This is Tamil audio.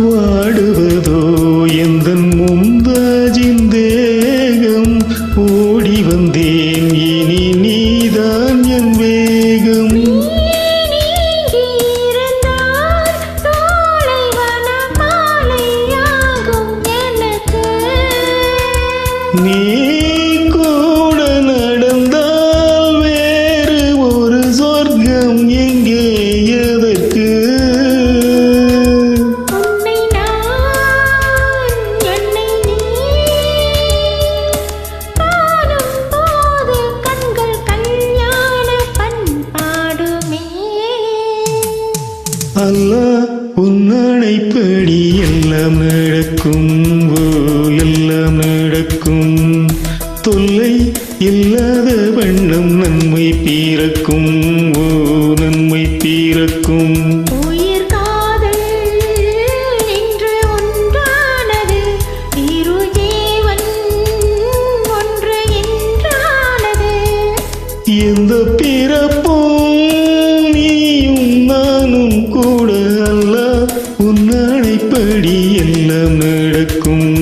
வாடுவதோ எந்த முந்தாஜின் தேகம் ஓடி வந்தேன். இனி நீதான் என் வேகம். நீ அல்லாஹ் உன்னடைப்படி எல்லாம் நடக்கும் ஓ எல்லாம் நடக்கும். தொல்லை இல்லாத வண்ணம் நன்மை பிறக்கும் ஓ நன்மை பிறக்கும். உயிர் காதல் ஆசைப்படி எல்லாம் நடக்கும்?